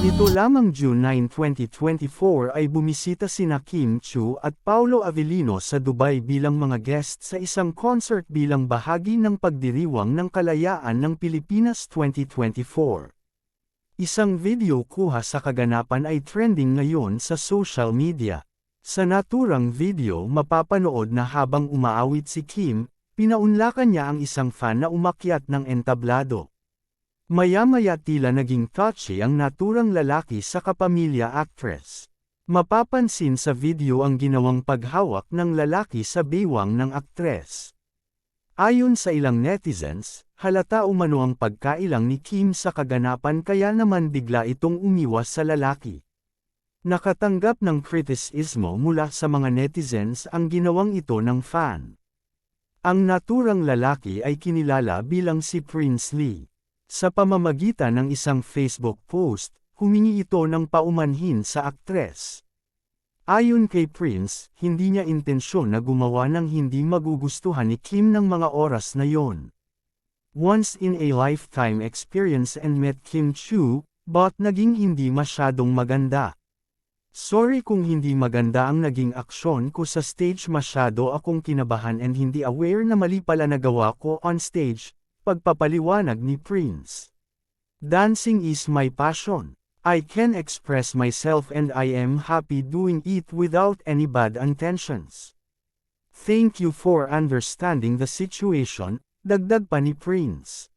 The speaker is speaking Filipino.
Nito lamang June 9, 2024 ay bumisita sina Kim Chu at Paulo Avellino sa Dubai bilang mga guest sa isang concert bilang bahagi ng pagdiriwang ng kalayaan ng Pilipinas 2024. Isang video kuha sa kaganapan ay trending ngayon sa social media. Sa naturang video mapapanood na habang umaawit si Kim, pinaunlakan niya ang isang fan na umakyat ng entablado. Maya-maya tila naging touchy ang naturang lalaki sa kapamilya actress. Mapapansin sa video ang ginawang paghawak ng lalaki sa baywang ng aktres. Ayon sa ilang netizens, halata umano ang pagkailang ni Kim sa kaganapan kaya naman bigla itong umiwas sa lalaki. Nakatanggap ng kritisismo mula sa mga netizens ang ginawang ito ng fan. Ang naturang lalaki ay kinilala bilang si Prince Lee. Sa pamamagitan ng isang Facebook post, humingi ito ng paumanhin sa aktres. Ayon kay Prince, hindi niya intensyon na gumawa ng hindi magugustuhan ni Kim ng mga oras na yon. Once in a lifetime experience and met Kim Chu, but naging hindi masyadong maganda. Sorry kung hindi maganda ang naging aksyon ko sa stage masyado akong kinabahan and hindi aware na mali pala nagawa ko on stage, pagpapaliwanag ni Prince. Dancing is my passion. I can express myself and I am happy doing it without any bad intentions. Thank you for understanding the situation, dagdag pa ni Prince.